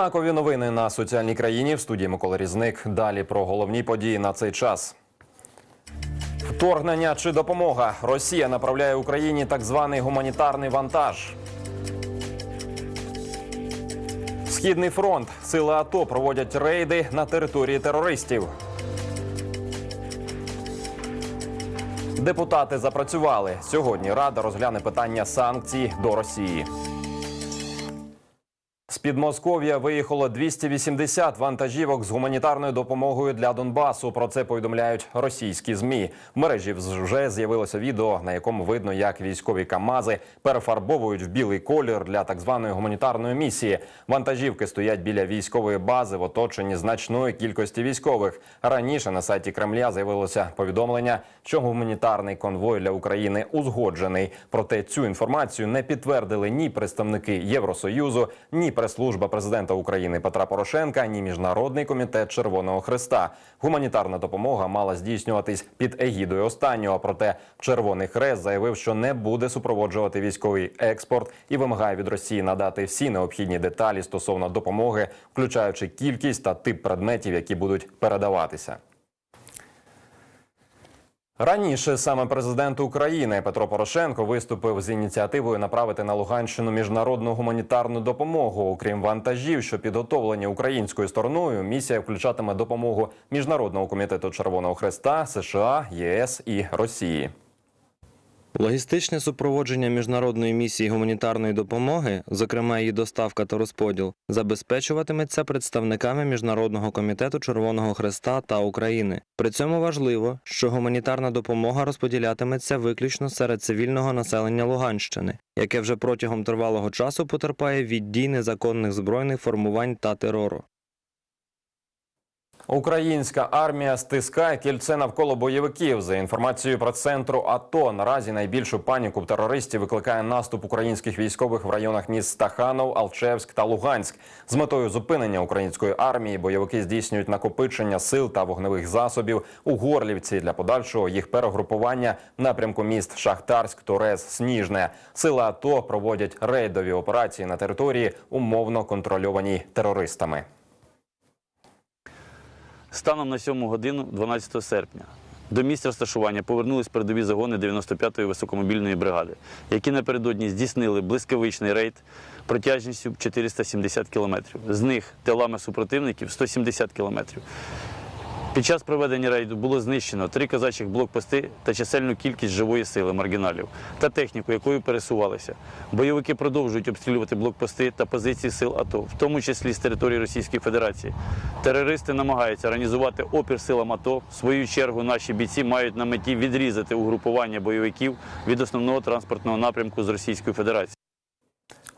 Знакові новини на соціальній країні в студії Микола Різник. Далі про головні події на цей час. Вторгнення чи допомога. Росія направляє Україні так званий гуманітарний вантаж. Східний фронт. Сили АТО проводять рейди на території терористів. Депутати запрацювали. Сьогодні Рада розгляне питання санкцій до Росії. Підмосков'я виїхало 280 вантажівок з гуманітарною допомогою для Донбасу. Про це повідомляють російські змі. В мережі вже з'явилося відео, на якому видно, як військові камази перефарбовують в білий колір для так званої гуманітарної місії. Вантажівки стоять біля військової бази в оточенні значної кількості військових. Раніше на сайті Кремля з'явилося повідомлення, що гуманітарний конвой для України узгоджений. Проте цю інформацію не підтвердили ні представники Євросоюзу, ні прес-служба президента України Петра Порошенка, ні міжнародний комітет Червоного Христа. Гуманітарна допомога мала здійснюватись під егідою останнього. Проте Червоний Хрест заявив, що не буде супроводжувати військовий експорт і вимагає від Росії надати всі необхідні деталі стосовно допомоги, включаючи кількість та тип предметів, які будуть передаватися. Раніше саме президент України Петро Порошенко виступив з ініціативою направити на Луганщину міжнародну гуманітарну допомогу. Окрім вантажів, що підготовлені українською стороною, місія включатиме допомогу міжнародного комітету Червоного Хреста, США, ЄС і Росії. Логістичне супроводження міжнародної місії гуманітарної допомоги, зокрема її доставка та розподіл, забезпечуватиметься представниками Міжнародного комітету Червоного Хреста та України. При цьому важливо, що гуманітарна допомога розподілятиметься виключно серед цивільного населення Луганщини, яке вже протягом тривалого часу потерпає від дій незаконних збройних формувань та терору. Українська армія стискає кільце навколо бойовиків. За інформацією про центру АТО, наразі найбільшу паніку в терористів викликає наступ українських військових в районах міст Стаханов, Алчевськ та Луганськ. З метою зупинення української армії бойовики здійснюють накопичення сил та вогневих засобів у Горлівці для подальшого їх перегрупування напрямку міст Шахтарськ, Торез, Сніжне. Сили АТО проводять рейдові операції на території, умовно контрольованій терористами. Станом на 7 годину 12 серпня до місця розташування повернулись передові загони 95-ї високомобільної бригади, які напередодні здійснили блискавичний рейд протяжністю 470 кілометрів. З них телами супротивників 170 кілометрів. Під час проведення рейду було знищено три казачих блокпости та чисельну кількість живої сили маргіналів та техніку, якою пересувалися. Бойовики продовжують обстрілювати блокпости та позиції сил АТО, в тому числі з території Російської Федерації. Терористи намагаються організувати опір силам АТО. В свою чергу наші бійці мають на меті відрізати угрупування бойовиків від основного транспортного напрямку з Російської Федерації.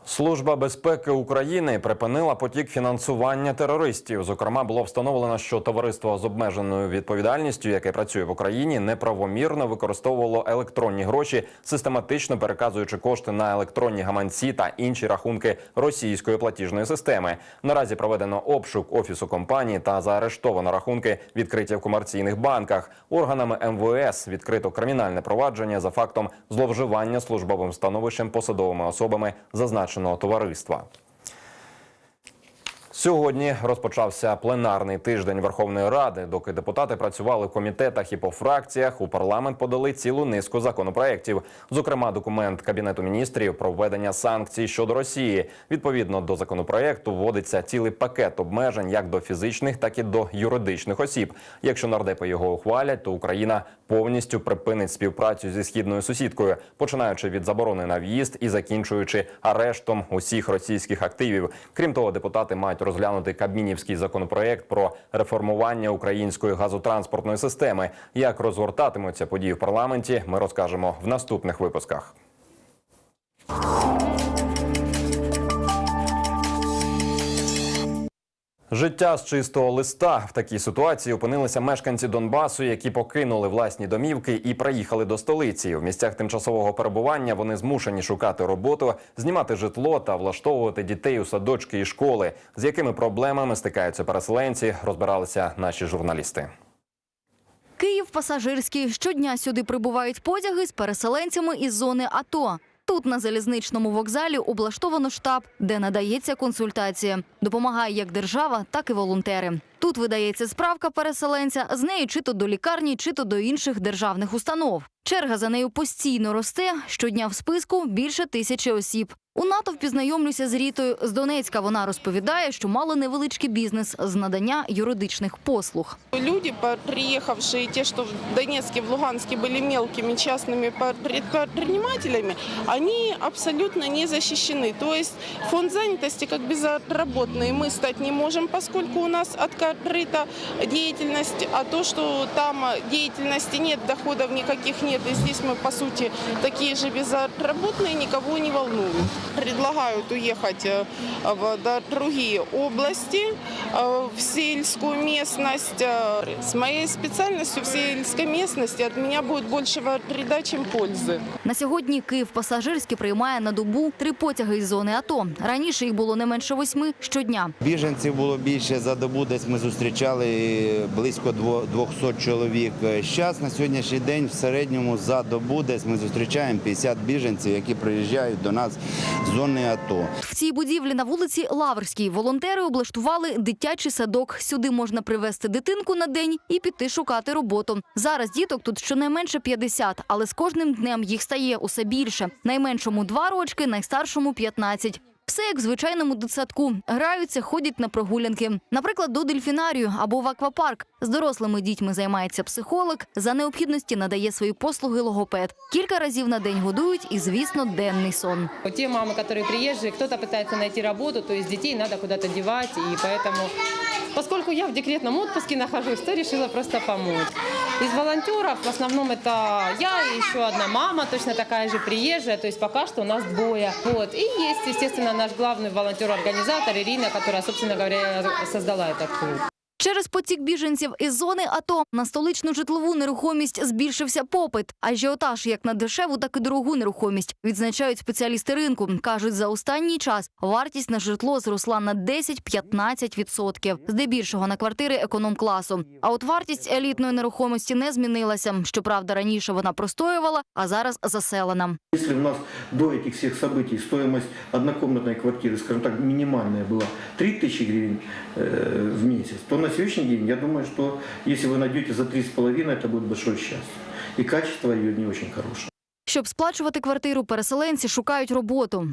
Служба безпеки України припинила потік фінансування терористів. Зокрема, було встановлено, що товариство з обмеженою відповідальністю, яке працює в Україні, неправомірно використовувало електронні гроші, систематично переказуючи кошти на електронні гаманці та інші рахунки російської платіжної системи. Наразі проведено обшук офісу компанії та заарештовано рахунки, відкриті в комерційних банках. Органами МВС відкрито кримінальне провадження за фактом зловживання службовим становищем посадовими особами зазначеного товариства. Сьогодні розпочався пленарний тиждень Верховної Ради. Доки депутати працювали в комітетах і по фракціях, у парламент подали цілу низку законопроєктів. Зокрема, документ Кабінету міністрів про введення санкцій щодо Росії. Відповідно до законопроєкту вводиться цілий пакет обмежень як до фізичних, так і до юридичних осіб. Якщо нардепи його ухвалять, то Україна повністю припинить співпрацю зі східною сусідкою, починаючи від заборони на в'їзд і закінчуючи арештом усіх російських активів. Крім того, депутати мають розглянути кабмінівський законопроект про реформування української газотранспортної системи. Як розгортатимуться події в парламенті, ми розкажемо в наступних випусках. Життя з чистого листа в такій ситуації опинилися мешканці Донбасу, які покинули власні домівки і приїхали до столиці. В місцях тимчасового перебування вони змушені шукати роботу, знімати житло та влаштовувати дітей у садочки і школи. З якими проблемами стикаються переселенці, розбиралися наші журналісти. Київ пасажирський. Щодня сюди прибувають потяги з переселенцями із зони АТО. Тут на залізничному вокзалі облаштовано штаб, де надається консультація. Допомагає як держава, так і волонтери. Тут видається справка переселенця з нею чи то до лікарні, чи то до інших державних установ. Черга за нею постійно росте. Щодня в списку більше тисячі осіб. У натовпі знайомлюся з Рітою з Донецька. Вона розповідає, що мала невеличкий бізнес з надання юридичних послуг. Люди, по- приехавшие, те, что в Донецке, в Луганске были мелкими частными предпринимателями, они абсолютно не защищены. То есть фонд занятости как безработные мы стать не можем, поскольку у нас открыта деятельность, а то, что там деятельности нет, доходов никаких нет, и здесь мы, по сути, такие же безработные, никого не волнуют. Предлагают уехать э, в другие области, э, в сельскую местность. Э, С моей специальностью в сельской местности от меня будет больше вреда, чем пользы. На сьогодні Київ пасажирський приймає на добу три потяги із зони АТО. Раніше їх було не менше восьми щодня. Біженців було більше за добу, десь ми зустрічали близько дво- 200 чоловік. Зараз на сьогоднішній день в середньому за добу десь ми зустрічаємо 50 біженців, які приїжджають до нас з зони АТО. В цій будівлі на вулиці Лаврській волонтери облаштували дитячий садок. Сюди можна привезти дитинку на день і піти шукати роботу. Зараз діток тут щонайменше 50, але з кожним днем їх стає усе більше. Найменшому два рочки, найстаршому 15. Все як в звичайному дитсадку. Граються, ходять на прогулянки. Наприклад, до дельфінарію або в аквапарк. З дорослими дітьми займається психолог. За необхідності надає свої послуги логопед. Кілька разів на день годують і, звісно, денний сон. Те мамы, которые приезжие, кто-то пытается найти работу, то есть детей надо куда-то девать, и поэтому, поскольку я в декретном отпуске нахожусь, то решила просто помочь. Из волонтеров в основном это я и еще одна мама, точно такая же приезжая, то есть пока что у нас двое. Вот. И есть, естественно, наш главный волонтер-организатор Ирина, которая, собственно говоря, создала этот клуб. Через потік біженців із зони АТО на столичну житлову нерухомість збільшився попит. Ажіотаж як на дешеву, так і дорогу нерухомість відзначають спеціалісти ринку. кажуть, за останній час вартість на житло зросла на 10-15 відсотків, здебільшого на квартири економ-класу. А от вартість елітної нерухомості не змінилася. Щоправда, раніше вона простоювала, а зараз заселена. Если у нас до этих всех событий стоимость однокомнатной квартиры, скажем так, минимальная была 3000 гривен э, в месяц, то на сегодняшний день я думаю, что если вы найдете за 3,5, это будет большое счастье. И качество ее не очень хорошее. Щоб сплачувати квартиру, переселенці шукають роботу.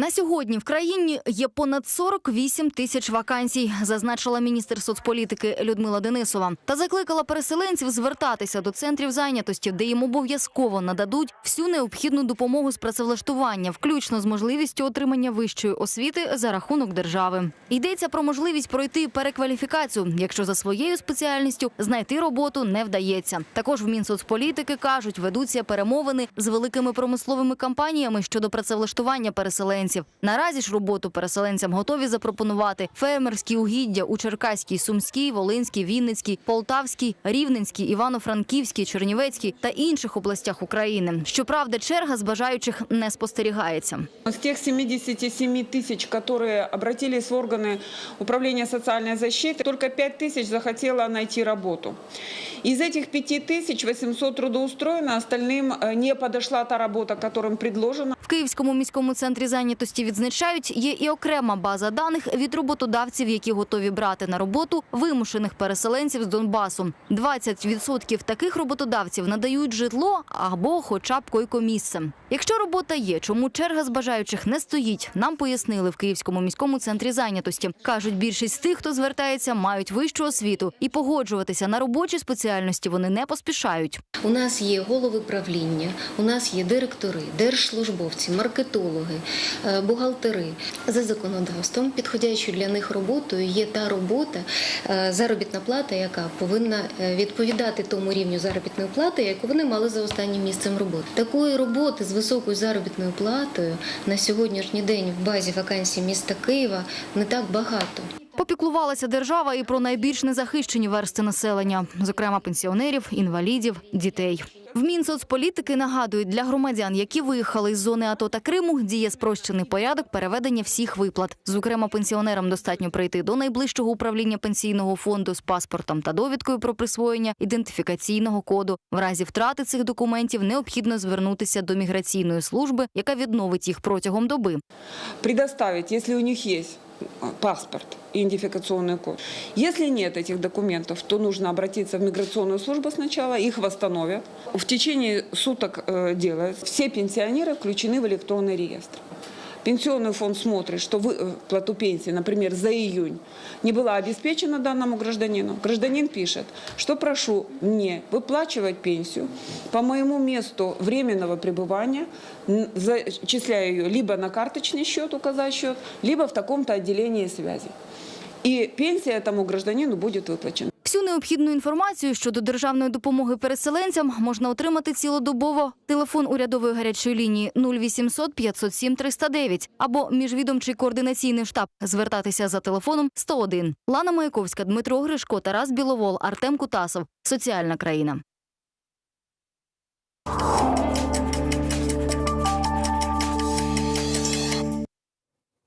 На сьогодні в країні є понад 48 тисяч вакансій, зазначила міністр соцполітики Людмила Денисова. Та закликала переселенців звертатися до центрів зайнятості, де їм обов'язково нададуть всю необхідну допомогу з працевлаштування, включно з можливістю отримання вищої освіти за рахунок держави. Йдеться про можливість пройти перекваліфікацію, якщо за своєю спеціальністю знайти роботу не вдається. Також в Мінсоцполітики кажуть, ведуться перемовини з великими промисловими компаніями щодо працевлаштування переселенців Наразі ж роботу переселенцям готові запропонувати фермерські угіддя у Черкаській, Сумській, Волинській, Вінницькій, Полтавській, Рівненській, Івано-Франківській, Чернівецькій та інших областях України. Щоправда, черга з бажаючих не спостерігається. Из тех 77 тысяч, которые обратились в органы управления социальной защиты, только 5 тысяч захотело найти работу. Из этих 5 тысяч 800 трудоустроено, остальным э, не подошла та работа, которым предложена. В Київському міському центрі зайнятості відзначають, є і окрема база даних від роботодавців, які готові брати на роботу вимушених переселенців з Донбасу. 20% таких роботодавців надають житло або хоча б койкомісце. Якщо робота є, чому черга з бажаючих не стоїть, нам пояснили в Київському міському центрі зайнятості. Кажуть, більшість тих, хто звертається, мають вищу освіту і погоджуватися на робочі спеціальності вони не поспішають. У нас є голови правління, у нас є директори, держслужбовці, маркетологи, бухгалтери. За законодавством, підходячою для них роботою є та робота, е, заробітна плата, яка повинна е, відповідати тому рівню заробітної плати, яку вони мали за останнім місцем роботи. Такої роботи з високою заробітною платою на сьогоднішній день в базі вакансій міста Києва не так багато. Попіклувалася держава і про найбільш незахищені версти населення, зокрема пенсіонерів, інвалідів, дітей. В Мінсоцполітики нагадують, для громадян, які виїхали з зони АТО та Криму, діє спрощений порядок переведення всіх виплат. Зокрема, пенсіонерам достатньо прийти до найближчого управління пенсійного фонду з паспортом та довідкою про присвоєння ідентифікаційного коду. В разі втрати цих документів необхідно звернутися до міграційної служби, яка відновить їх протягом доби. предоставить, если у них э, паспорт и идентификационный код. Если нет этих документов, то нужно обратиться в миграционную службу сначала, их восстановят. В течение суток э, делают. Все пенсионеры включены в электронный реестр. Пенсионный фонд смотрит, что выплату пенсии, например, за июнь не была обеспечена данному гражданину. Гражданин пишет, что прошу мне выплачивать пенсию по моему месту временного пребывания, зачисляя ее либо на карточный счет, указать счет, либо в таком-то отделении связи. И пенсия этому гражданину будет выплачена. Всю необхідну інформацію щодо державної допомоги переселенцям можна отримати цілодобово. Телефон урядової гарячої лінії 0800 507 309 або міжвідомчий координаційний штаб. Звертатися за телефоном 101. Лана Маяковська, Дмитро Гришко, Тарас Біловол, Артем Кутасов. Соціальна країна.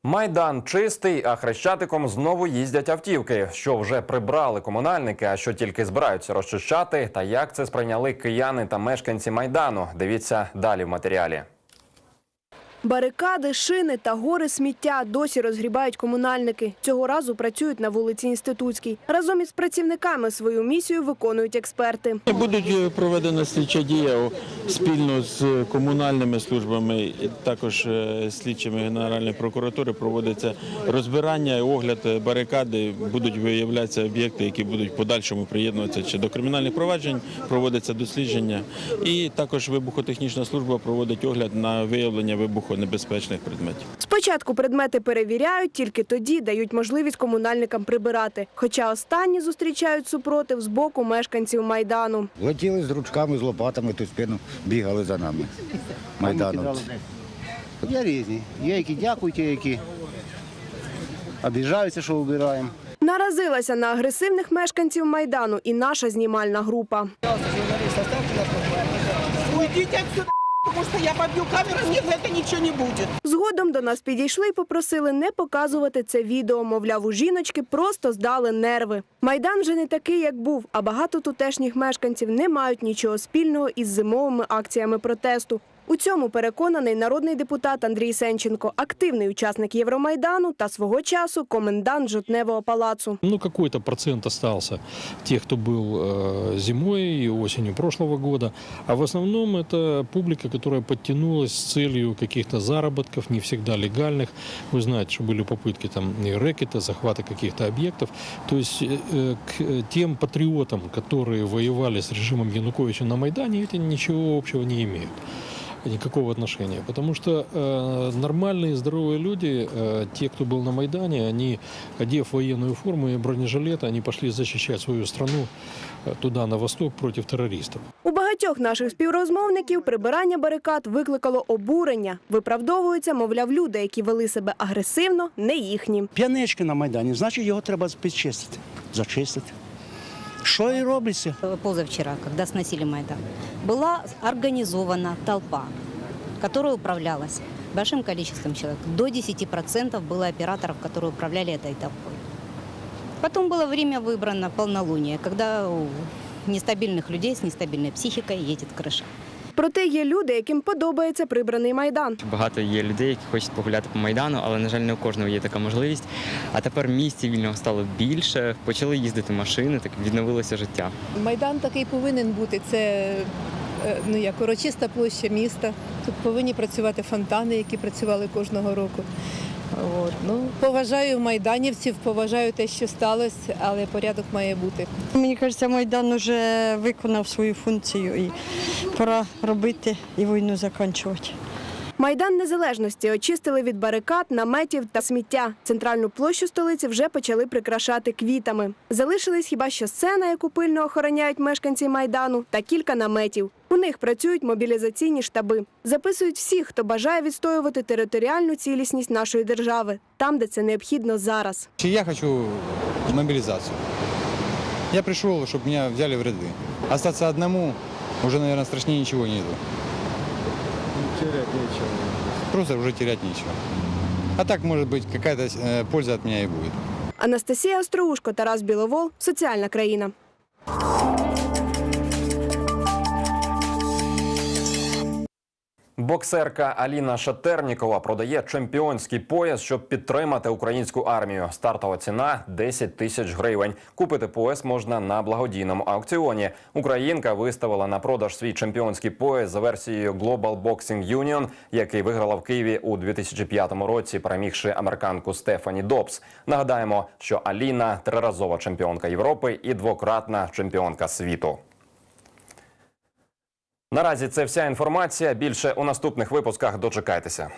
Майдан чистий, а хрещатиком знову їздять автівки, що вже прибрали комунальники, а що тільки збираються розчищати. Та як це сприйняли кияни та мешканці майдану? Дивіться далі в матеріалі. Барикади, шини та гори сміття досі розгрібають комунальники. Цього разу працюють на вулиці Інститутській. Разом із працівниками свою місію виконують експерти. Будуть е, проведена слідча дія спільно з комунальними службами, також е, слідчими Генеральної прокуратури проводиться розбирання огляд е, барикади. Будуть виявлятися об'єкти, які будуть подальшому приєднуватися чи до кримінальних проваджень, проводиться дослідження. І також вибухотехнічна служба проводить огляд на виявлення вибухонебезпечних предметів. Спочатку предмети перевіряють, тільки тоді дають можливість комунальникам прибирати. Хоча останні зустрічають супротив з боку мешканців майдану. Летіли з ручками, з лопатами, ту спину бігали за нами. Майдановці. Є різні. Є, які дякують, є, які обіжаються, що вибираємо. Наразилася на агресивних мешканців майдану і наша знімальна група. Уйдіть отсюда, тому що я поб'ю камеру, ні, це нічого не буде. Згодом до нас підійшли і попросили не показувати це відео. Мовляв, у жіночки просто здали нерви. Майдан вже не такий, як був, а багато тутешніх мешканців не мають нічого спільного із зимовими акціями протесту. У цьому переконаний народний депутат Андрій Сенченко, активний учасник Євромайдану та свого часу комендант жовтневого палацу. Ну, какой-то процент остался тех, кто был э, зимой и осенью прошлого года. А в основном это публика, которая подтянулась с целью каких-то заработков, не всегда легальных. Вы знаете, что были попытки там и рэкета, захвата каких-то объектов. То есть э, э, к э, тем патриотам, которые воевали с режимом Януковича на Майдане, эти ничего общего не имеют никакого отношения. Потому что э, нормальные, здоровые люди, э, те, кто был на Майдане, они, одев военную форму и бронежилеты, они пошли защищать свою страну э, туда, на восток, против террористов. У багатьох наших співрозмовників прибирання барикад викликало обурення. Виправдовуються, мовляв, люди, які вели себе агресивно, не їхні. П'янички на Майдані, значить його треба підчистити, зачистити. Що і робиться? позавчера, когда сносили Майдан, была организована толпа, которая управлялась большим количеством человек. До 10% было операторов, которые управляли этой толпой. Потом было время выбрано полнолуние, когда у нестабильных людей с нестабильной психикой едет крыша. Проте є люди, яким подобається прибраний майдан. Багато є людей, які хочуть погуляти по майдану, але на жаль, не у кожного є така можливість. А тепер місць вільного стало більше, почали їздити машини, так відновилося життя. Майдан такий повинен бути. Це е, ну як урочиста площа міста. Тут повинні працювати фонтани, які працювали кожного року. От. Ну, поважаю майданівців, поважаю те, що сталося, але порядок має бути. Мені кажеться, Майдан вже виконав свою функцію і пора робити і війну закінчувати. Майдан Незалежності очистили від барикад, наметів та сміття. Центральну площу столиці вже почали прикрашати квітами. Залишились хіба що сцена, яку пильно охороняють мешканці майдану, та кілька наметів. У них працюють мобілізаційні штаби. Записують всіх, хто бажає відстоювати територіальну цілісність нашої держави, там, де це необхідно зараз. Я хочу мобилизацию. Я пришел, чтобы меня взяли в ряды. Остаться одному уже, наверное, страшнее ничего нету. Терять нечего. Просто уже терять нечего. А так, может быть, какая-то э, польза от меня и будет. Анастасія Остроушко, Тарас Біловол, Соціальна країна. Боксерка Аліна Шатернікова продає чемпіонський пояс, щоб підтримати українську армію. Стартова ціна 10 тисяч гривень. Купити пояс можна на благодійному аукціоні. Українка виставила на продаж свій чемпіонський пояс за версією Global Boxing Union, який виграла в Києві у 2005 році, перемігши американку Стефані Добс. Нагадаємо, що Аліна триразова чемпіонка Європи і двократна чемпіонка світу. Наразі це вся інформація. Більше у наступних випусках дочекайтеся.